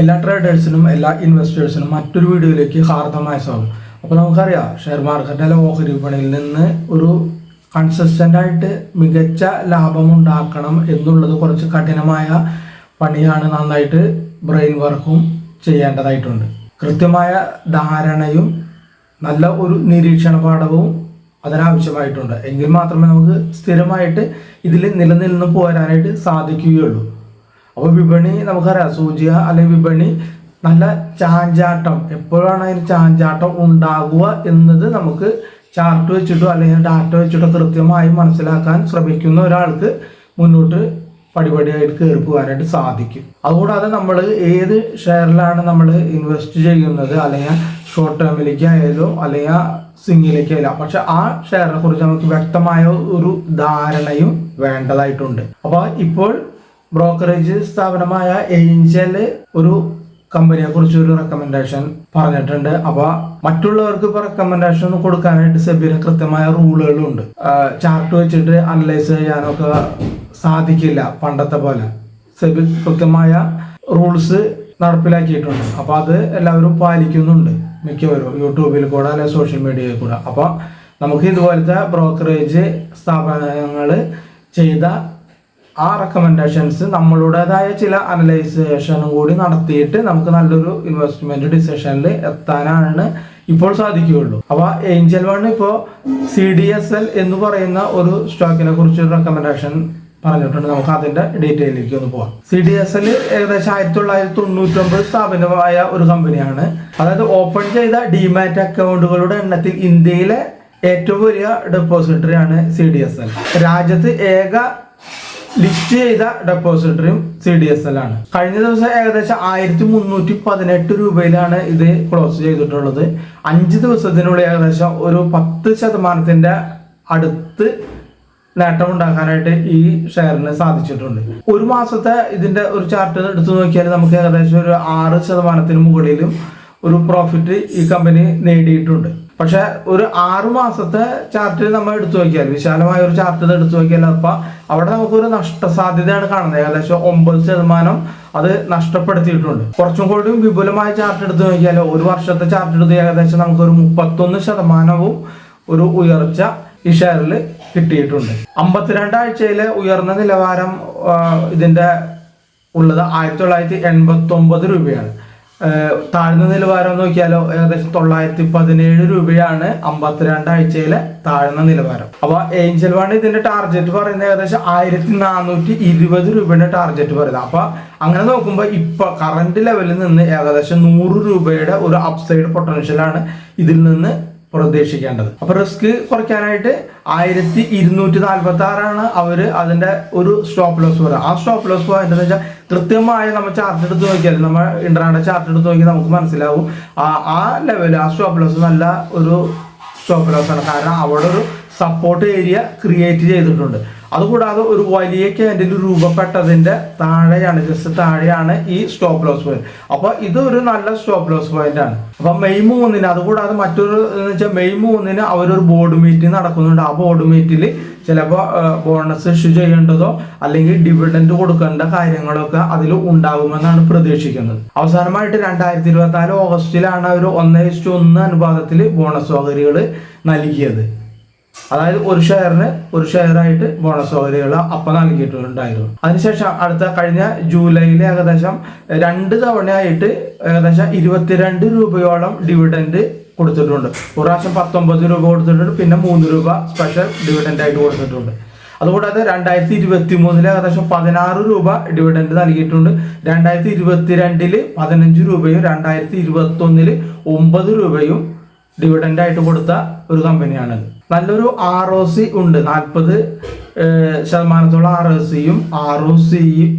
എല്ലാ ട്രേഡേഴ്സിനും എല്ലാ ഇൻവെസ്റ്റേഴ്സിനും മറ്റൊരു വീഡിയോയിലേക്ക് ഹാർദമായ സ്വാഗതം. അപ്പോൾ നമുക്കറിയാം ഷെയർ മാർക്കറ്റിലെ ഓഹരി വിപണിയിൽ നിന്ന് ഒരു കൺസിസ്റ്റന്റ് ആയിട്ട് മികച്ച ലാഭം ഉണ്ടാക്കണം എന്നുള്ളത് കുറച്ച് കഠിനമായ പണിയാണ് നന്നായിട്ട് ബ്രെയിൻ വർക്കും ചെയ്യേണ്ടതായിട്ടുണ്ട്. കൃത്യമായ ധാരണയും നല്ല ഒരു നിരീക്ഷണ പാഠവും അതിനാവശ്യമായിട്ടുണ്ട്. എങ്കിൽ മാത്രമേ നമുക്ക് സ്ഥിരമായിട്ട് ഇതിൽ നിലനിന്ന് പോരാനായിട്ട് സാധിക്കുകയുള്ളൂ. അപ്പോൾ വിപണി നമുക്കറിയാം സൂചിക അല്ലെങ്കിൽ വിപണി നല്ല ചാഞ്ചാട്ടം. എപ്പോഴാണ് അതിന് ചാഞ്ചാട്ടം ഉണ്ടാകുക എന്നത് നമുക്ക് ചാർട്ട് വെച്ചിട്ടോ അല്ലെങ്കിൽ ഡാറ്റ വെച്ചിട്ടോ കൃത്യമായി മനസ്സിലാക്കാൻ ശ്രമിക്കുന്ന ഒരാൾക്ക് മുന്നോട്ട് പടിപടിയായിട്ട് കയറി പോകാനായിട്ട് സാധിക്കും. അതുകൂടാതെ നമ്മൾ ഏത് ഷെയറിലാണ് നമ്മൾ ഇൻവെസ്റ്റ് ചെയ്യുന്നത്? അല്ലെങ്കിൽ ഷോർട്ട് ടേമിലേക്ക് ആയാലോ അല്ലെങ്കിൽ സിംഗിലേക്ക് ആയാലോ. പക്ഷെ ആ ഷെയറിനെ കുറിച്ച് നമുക്ക് വ്യക്തമായ ഒരു ധാരണയും വേണ്ടതായിട്ടുണ്ട്. അപ്പോൾ ഇപ്പോൾ ബ്രോക്കറേജ് സ്ഥാപനമായ ഏഞ്ചൽ ഒരു കമ്പനിയെ കുറിച്ച് ഒരു റെക്കമെൻഡേഷൻ പറഞ്ഞിട്ടുണ്ട്. അപ്പൊ മറ്റുള്ളവർക്ക് ഇപ്പൊ റെക്കമെൻഡേഷൻ കൊടുക്കാനായിട്ട് സെബിന് കൃത്യമായ റൂളുകളുണ്ട്. ചാർട്ട് വെച്ചിട്ട് അനലൈസ് ചെയ്യാനൊക്കെ സാധിക്കില്ല പണ്ടത്തെ പോലെ. സെബി കൃത്യമായ റൂൾസ് നടപ്പിലാക്കിയിട്ടുണ്ട്. അപ്പൊ അത് എല്ലാവരും പാലിക്കുന്നുണ്ട് മിക്കവരും യൂട്യൂബിൽ കൂടെ അല്ലെങ്കിൽ സോഷ്യൽ മീഡിയയിൽ കൂടെ. അപ്പൊ നമുക്ക് ഇതുപോലത്തെ ബ്രോക്കറേജ് സ്ഥാപനങ്ങൾ ചെയ്ത ആ റെക്കമെൻഡേഷൻസ് നമ്മളുടേതായ ചില അനലൈസേഷനും കൂടി നടത്തിയിട്ട് നമുക്ക് നല്ലൊരു ഇൻവെസ്റ്റ്മെന്റ് ഡിസിഷനിൽ എത്താനാണ് ഇപ്പോൾ സാധിക്കുകയുള്ളൂ. അപ്പൊ ഏഞ്ചൽ വൺ ഇപ്പോ സി ഡി എസ് എൽ എന്ന് പറയുന്ന ഒരു സ്റ്റോക്കിനെ കുറിച്ച് റെക്കമെൻഡേഷൻ പറഞ്ഞിട്ടുണ്ട്. നമുക്ക് അതിന്റെ ഡീറ്റെയിലേക്ക് ഒന്ന് പോവാം. സി ഡി എസ് എൽ ഏകദേശം ആയിരത്തി തൊള്ളായിരത്തി തൊണ്ണൂറ്റൊമ്പത് സ്ഥാപനമായ ഒരു കമ്പനിയാണ് അതായത് ഓപ്പൺ ചെയ്ത ഡിമാറ്റ് അക്കൗണ്ടുകളുടെ എണ്ണത്തിൽ ഇന്ത്യയിലെ ഏറ്റവും വലിയ ഡെപ്പോസിറ്ററിയാണ് സി ഡി എസ് എൽ രാജ്യത്ത് ഏക ലിസ്റ്റ് ചെയ്ത ഡെപ്പോസിറ്ററിയും സി ഡി എസ് എൽ ആണ്. കഴിഞ്ഞ ദിവസം ഏകദേശം ആയിരത്തി മുന്നൂറ്റി പതിനെട്ട് രൂപയിലാണ് ഇത് ക്ലോസ് ചെയ്തിട്ടുള്ളത്. അഞ്ച് ദിവസത്തിനുള്ളിൽ ഏകദേശം ഒരു പത്ത് ശതമാനത്തിന്റെ അടുത്ത് നേട്ടം ഉണ്ടാക്കാനായിട്ട് ഈ ഷെയറിന് സാധിച്ചിട്ടുണ്ട്. ഒരു മാസത്തെ ഇതിന്റെ ഒരു ചാർട്ട് എടുത്തു നോക്കിയാൽ നമുക്ക് ഏകദേശം ഒരു ആറ് ശതമാനത്തിന് മുകളിലും ഒരു പ്രോഫിറ്റ് ഈ കമ്പനി നേടിയിട്ടുണ്ട്. പക്ഷെ ഒരു ആറു മാസത്തെ ചാർട്ടിൽ നമ്മൾ എടുത്തു നോക്കിയാൽ വിശാലമായ ഒരു ചാർട്ട് എടുത്തു നോക്കിയാൽ അപ്പൊ അവിടെ നമുക്കൊരു നഷ്ടസാധ്യതയാണ് കാണുന്നത്. ഏകദേശം ഒമ്പത് ശതമാനം അത് നഷ്ടപ്പെടുത്തിയിട്ടുണ്ട്. കുറച്ചും കൂടി വിപുലമായ ചാർട്ട് എടുത്തു നോക്കിയാൽ ഒരു വർഷത്തെ ചാർട്ട് എടുത്ത് ഏകദേശം നമുക്കൊരു മുപ്പത്തൊന്ന് ശതമാനവും ഒരു ഉയർച്ച ഈ ഷെയറിൽ കിട്ടിയിട്ടുണ്ട്. അമ്പത്തിരണ്ട് ആഴ്ചയിലെ ഉയർന്ന നിലവാരം ഇതിന്റെ ഉള്ളത് ആയിരത്തി തൊള്ളായിരത്തി എൺപത്തി ഒമ്പത് രൂപയാണ്. താഴ്ന്ന നിലവാരം നോക്കിയാലോ? ഏകദേശം തൊള്ളായിരത്തി പതിനേഴ് രൂപയാണ് അമ്പത്തിരണ്ട് ആഴ്ചയിലെ താഴ്ന്ന നിലവാരം. അപ്പൊ ഏഞ്ചൽ വൺ ഇതിന്റെ ടാർഗറ്റ് പറയുന്നത് ഏകദേശം ആയിരത്തി നാനൂറ്റി ഇരുപത് രൂപയുടെ ടാർഗറ്റ് പറയുന്നത്. അപ്പൊ അങ്ങനെ നോക്കുമ്പോൾ ഇപ്പൊ കറന്റ് ലെവലിൽ നിന്ന് ഏകദേശം നൂറ് രൂപയുടെ ഒരു അപ്സൈഡ് പൊട്ടൻഷ്യൽ ആണ് ഇതിൽ നിന്ന് പ്രതീക്ഷിക്കേണ്ടത് അപ്പൊ റിസ്ക് കുറയ്ക്കാനായിട്ട് ആയിരത്തി ഇരുന്നൂറ്റി നാൽപ്പത്തി ആറാണ് അവർ അതിന്റെ ഒരു സ്റ്റോപ്പ് ലോസ് പറയുക ആ സ്റ്റോപ്പ് ലോസ് എന്ന് വെച്ചാൽ കൃത്യമായ നമ്മൾ ചാർട്ട് എടുത്ത് നോക്കിയാൽ നമ്മൾ ഇന്റർനെറ്റ് ചാർട്ട് എടുത്ത് നോക്കിയാൽ നമുക്ക് മനസ്സിലാവും. ആ ആ ലെവൽ ആ സ്റ്റോപ്പ് ലോസ് നല്ല ഒരു സ്റ്റോപ്പ് ലോസ് ആണ്. കാരണം അവിടെ ഒരു സപ്പോർട്ട് ഏരിയ ക്രിയേറ്റ് ചെയ്തിട്ടുണ്ട്. അതുകൂടാതെ ഒരു വലിയ ക്യാൻഡിൽ രൂപപ്പെട്ടതിന്റെ താഴെയാണ് ജസ്റ്റ് താഴെയാണ് ഈ സ്റ്റോപ്പ് ലോസ് പോയിന്റ് അപ്പോൾ ഇത് ഒരു നല്ല സ്റ്റോപ്പ് ലോസ് പോയിന്റ് ആണ്. അപ്പൊ മെയ് മൂന്നിന് അതുകൂടാതെ മറ്റൊരു എന്ന് വെച്ചാൽ മെയ് മൂന്നിന് അവരൊരു ബോർഡ് മീറ്റിംഗ് നടക്കുന്നുണ്ട്. ആ ബോർഡ് മീറ്റിൽ ചിലപ്പോൾ ബോണസ് ഇഷ്യൂ ചെയ്യേണ്ടതോ അല്ലെങ്കിൽ ഡിവിഡൻഡ് കൊടുക്കേണ്ട കാര്യങ്ങളൊക്കെ അതിൽ ഉണ്ടാകുമെന്നാണ് പ്രതീക്ഷിക്കുന്നത്. അവസാനമായിട്ട് രണ്ടായിരത്തി ഇരുപത്തിനാല് ഓഗസ്റ്റിലാണ് അവർ ഒന്നേ ഇഷ്ടു ഒന്ന് അനുപാതത്തിൽ ബോണസ് ഓഹരികൾ നൽകിയത്. അതായത് ഒരു ഷെയറിന് ഒരു ഷെയറായിട്ട് ബോണസ് ഓഹരികൾ അപ്പം നൽകിയിട്ടുണ്ടായിരുന്നു. അതിനുശേഷം അടുത്ത കഴിഞ്ഞ ജൂലൈയിലെ ഏകദേശം രണ്ട് തവണയായിട്ട് ഏകദേശം ഇരുപത്തിരണ്ട് രൂപയോളം ഡിവിഡൻഡ് കൊടുത്തിട്ടുണ്ട്. ഒരു പ്രാവശ്യം പത്തൊമ്പത് രൂപ കൊടുത്തിട്ടുണ്ട് പിന്നെ മൂന്ന് രൂപ സ്പെഷ്യൽ ഡിവിഡൻഡ് ആയിട്ട് കൊടുത്തിട്ടുണ്ട്. അതുകൂടാതെ രണ്ടായിരത്തി ഇരുപത്തി മൂന്നിൽ ഏകദേശം പതിനാറ് രൂപ ഡിവിഡൻഡ് നൽകിയിട്ടുണ്ട്. രണ്ടായിരത്തി ഇരുപത്തിരണ്ടിൽ പതിനഞ്ച് രൂപയും രണ്ടായിരത്തി ഇരുപത്തി ഒന്നിൽ ഒമ്പത് രൂപയും ഡിവിഡൻഡ് ആയിട്ട് കൊടുത്ത ഒരു കമ്പനിയാണ് നല്ലൊരു ആർ ഒ സി ഉണ്ട്. നാൽപ്പത് ശതമാനത്തോളം ആർ ഒ സിയും ആർ ഒ സിയും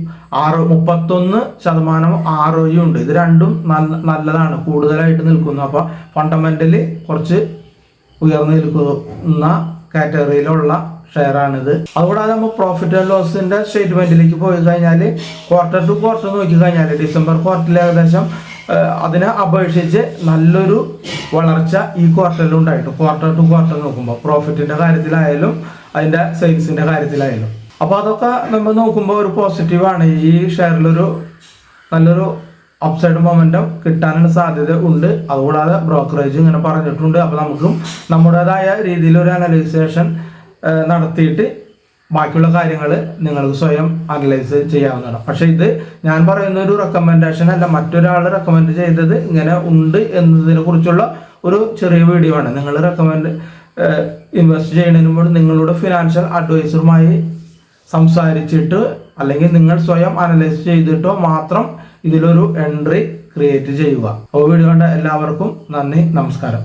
ആറ് മുപ്പത്തൊന്ന് ശതമാനം ആർ ഒയും ഉണ്ട്. ഇത് രണ്ടും നല്ല നല്ലതാണ്. കൂടുതലായിട്ട് നിൽക്കുന്നു. അപ്പോൾ ഫണ്ടമെന്റലി കുറച്ച് ഉയർന്നു നിൽക്കുന്ന കാറ്റഗറിയിലുള്ള ഷെയർ ആണിത് അതുകൂടാതെ നമ്മൾ പ്രോഫിറ്റ് ആൻഡ് ലോസിന്റെ സ്റ്റേറ്റ്മെന്റിലേക്ക് പോയി കഴിഞ്ഞാൽ ക്വാർട്ടർ ടു ക്വാർട്ടർ നോക്കി കഴിഞ്ഞാൽ ഡിസംബർ ക്വാർട്ടറിൽ ഏകദേശം അതിനെ അപേക്ഷിച്ച് നല്ലൊരു വളർച്ച ഈ ക്വാർട്ടറിൽ ഉണ്ടായിട്ട്. ക്വാർട്ടർ ടു ക്വാർട്ടർ നോക്കുമ്പോൾ പ്രോഫിറ്റിന്റെ കാര്യത്തിലായാലും അതിന്റെ സെയിൽസിന്റെ കാര്യത്തിലായാലും. അപ്പോൾ അതൊക്കെ നമ്മൾ നോക്കുമ്പോൾ ഒരു പോസിറ്റീവാണ് ഈ ഷെയറിലൊരു നല്ലൊരു അപ്സൈഡ് മൊമെന്റം കിട്ടാനുള്ള സാധ്യത ഉണ്ട്. അതുകൂടാതെ ബ്രോക്കറേജ് ഇങ്ങനെ പറഞ്ഞിട്ടുണ്ട്. അപ്പോൾ നമുക്കും നമ്മുടേതായ രീതിയിൽ ഒരു അനലൈസേഷൻ നടത്തിയിട്ട് ബാക്കിയുള്ള കാര്യങ്ങൾ നിങ്ങൾക്ക് സ്വയം അനലൈസ് ചെയ്യാവുന്നതാണ്. പക്ഷേ ഇത് ഞാൻ പറയുന്ന ഒരു റെക്കമെൻഡേഷൻ അല്ല മറ്റൊരാൾ റെക്കമെൻഡ് ചെയ്തത് ഇങ്ങനെ ഉണ്ട് എന്നതിനെ കുറിച്ചുള്ള ഒരു ചെറിയ വീഡിയോ ആണ്. നിങ്ങൾ റെക്കമെൻഡ് ഇൻവെസ്റ്റ് ചെയ്യുന്നതിന് മുമ്പ് നിങ്ങളുടെ ഫിനാൻഷ്യൽ അഡ്വൈസറുമായി സംസാരിച്ചിട്ട് അല്ലെങ്കിൽ നിങ്ങൾ സ്വയം അനലൈസ് ചെയ്തിട്ടോ മാത്രം ഇതിലൊരു എൻട്രി ക്രിയേറ്റ് ചെയ്യുക. അപ്പോൾ വീഡിയോ കണ്ട എല്ലാവർക്കും നന്ദി നമസ്കാരം.